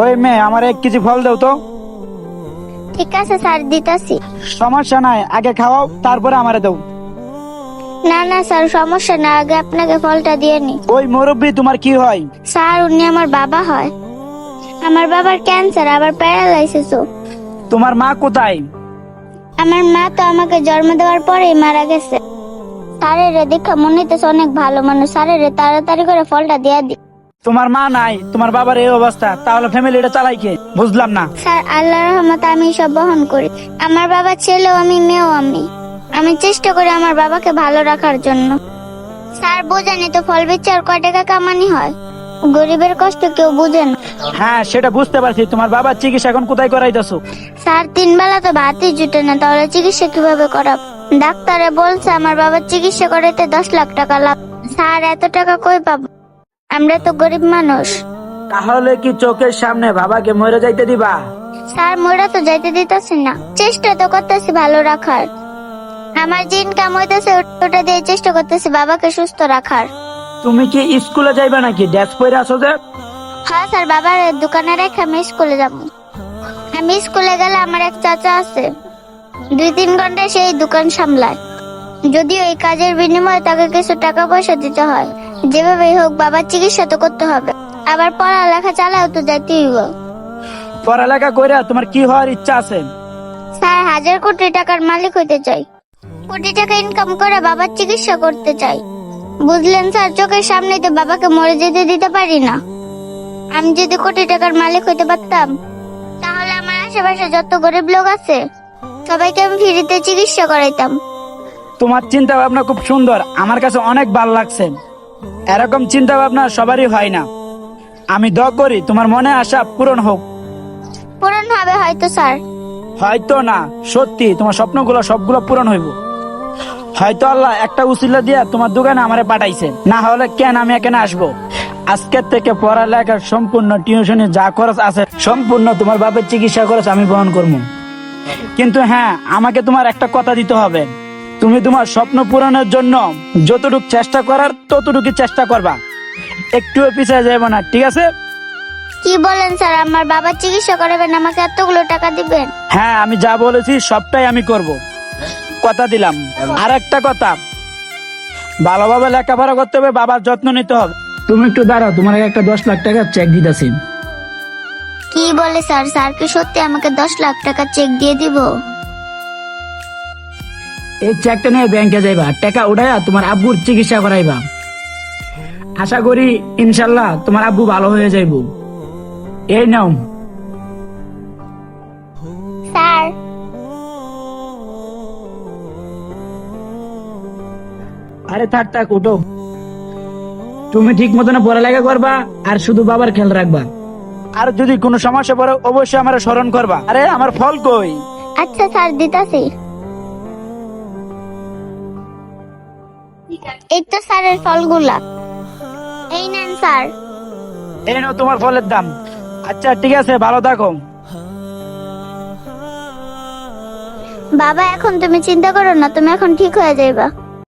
ওই মেয়ে আমার এক কেজি ফল দাও তো। ঠিক আছে স্যার দিতাছি। সমস্যা নাই আগে খাওয়াও তারপরে আমারে দাও। না না স্যার সমস্যা না আগে আপনাকে ফলটা দিয়ে নি। ওই মুরব্বী তোমার কি হয়? স্যার উনি আমার বাবা হয়। আমার বাবার ক্যান্সার আবার প্যারালাইসিসও তোমার মা কোথায়? আমার মা তো আমাকে জন্ম দেওয়ার পরেই মারা গেছে। স্যারের রে দেখা মনে হইতেছে অনেক ভালো মানুষ। স্যারের তাড়াতাড়ি করে ফলটা দিয়ে দি। তোমার মা নাই তোমার বাবার এই অবস্থা তাহলে ফ্যামিলিটা চালাই কে? বুঝলাম না। স্যার আল্লাহ রহমত আমি সব বহন করি। আমার বাবা ছেলেও আমি মেয়েও আমি। আমি চেষ্টা করি আমার বাবাকে ভালো রাখার জন্য। স্যার বোঝেনি তো ফল বেচে আর কয় টাকা কামানি হয়? গরিবের কষ্ট কেউ বুঝে না। হ্যাঁ সেটা বুঝতে পারছি। তোমার বাবার চিকিৎসা এখন কোথায় করাইতেছো? স্যার তিন বেলা তো ভাতই জুটে না তাহলে চিকিৎসা কীভাবে করাব? ডাক্তারে বলছে আমার বাবার চিকিৎসা করাইতে দশ লাখ টাকা লাভ। স্যার এত টাকা কই পাবো? আমরা তো গরিব মানুষ। তাহলে কি চোখের সামনে বাবাকে মরে যাইতে দিবা? স্যার মোরা তো যাইতে দিতেছি না। চেষ্টা তো করতেছি ভালো রাখার। আমার যে ইনকাম হইতেছে ওটা দিয়ে চেষ্টা করতেছি বাবাকে সুস্থ রাখার। তুমি কি স্কুলে যাইবা নাকি? ড্যাস পরে আসো যে? হ্যাঁ স্যার বাবার দোকানে রেখে আমি স্কুলে যাব। আমি স্কুলে গেলে আমার এক চাচা আছে। দুই তিন ঘণ্টা সেই দোকান সামলায়। যদিও এই কাজের বিনিময়ে তাকে কিছু টাকা পয়সা দিতে হয়। যেভাবেই হোক বাবার চিকিৎসা তো করতে হবে। আবার পড়ালেখা চালাও তো হইব পড়ালেখা কইরা তোমার কি হওয়ার ইচ্ছা আছে? স্যার হাজার কোটি টাকার মালিক হইতে চাই। কোটি টাকা ইনকাম করে বাবার চিকিৎসা করতে চাই। বুঝলেন স্যার চোখের সামনে তো বাবাকে মরে যেতে দিতে পারি না। আমি যদি কোটি টাকার মালিক হইতে পারতাম তাহলে আমার আশেপাশে যত গরিব লোক আছে সবাইকে আমি ফ্রিতে চিকিৎসা করাইতাম। তোমার চিন্তা ভাবনা খুব সুন্দর আমার কাছে অনেক ভালো লাগছে। এরকম চিন্তা ভাবনা সবারই হয় না। আমি দ করি তোমার মনে আশা পূরণ হোক। পূরণ হবে হয়তো স্যার। হয়তো না সত্যি তোমার স্বপ্নগুলো সবগুলো পূরণ হইব। হয়তো আল্লাহ একটা উসিলা দিয়া তোমার দোকানে আমারে পাঠাইছে। না হলে কেন আমি এখানে আসব? আজকের থেকে পড়ালেখার সম্পূর্ণ টিউশনে যা খরচ আছে সম্পূর্ণ তোমার বাপের চিকিৎসা খরচ আমি বহন করব। কিন্তু হ্যাঁ আমাকে তোমার একটা কথা দিতে হবে। তুমি তোমার স্বপ্ন পূরণের জন্য যতটুকু চেষ্টা করার ততটুকু চেষ্টা করবা। একটুও পিছিয়ে যাবে না ঠিক আছে? কি বলেন স্যার? আমার বাবার চিকিৎসা করাবেন আমাকে এতগুলো টাকা দিবেন। হ্যাঁ আমি যা বলেছি সবটাই আমি করব। কথা দিলাম। আর একটা কথা। ভালোভাবে লেখাপড়া করতে হবে বাবার যত্ন নিতে হবে। তুমি একটু দাঁড়াও তোমার একটা দশ লাখ টাকা চেক দিতেছি। কি বলে স্যার? স্যার কি সত্যি আমাকে দশ লাখ টাকা চেক দিয়ে দিব? এই চেকটা নিয়ে ব্যাংকে যাইবা টাকা উঠাইয়া তোমার আব্বুর চিকিৎসা করাইবা। আশা করি ইনশাল্লাহ তোমার আব্বু ভালো হয়ে যাইব। এই নাও। স্যার। আরে থাক থাক উঠো। তুমি ঠিক মতন পড়ালেখা করবা আর শুধু বাবার খেয়াল রাখবা। আর যদি কোনো সমস্যা পড়ে অবশ্যই আমার স্মরণ করবা। আরে আমার ফল কই? আচ্ছা স্যার দিতাছি। এই তো স্যারের ফলগুলা। এই নেন স্যার। এই নাও তোমার ফলের দাম। আচ্ছা ঠিক আছে ভালো থাকো। বাবা এখন তুমি চিন্তা করো না তুমি এখন ঠিক হয়ে যাইবা।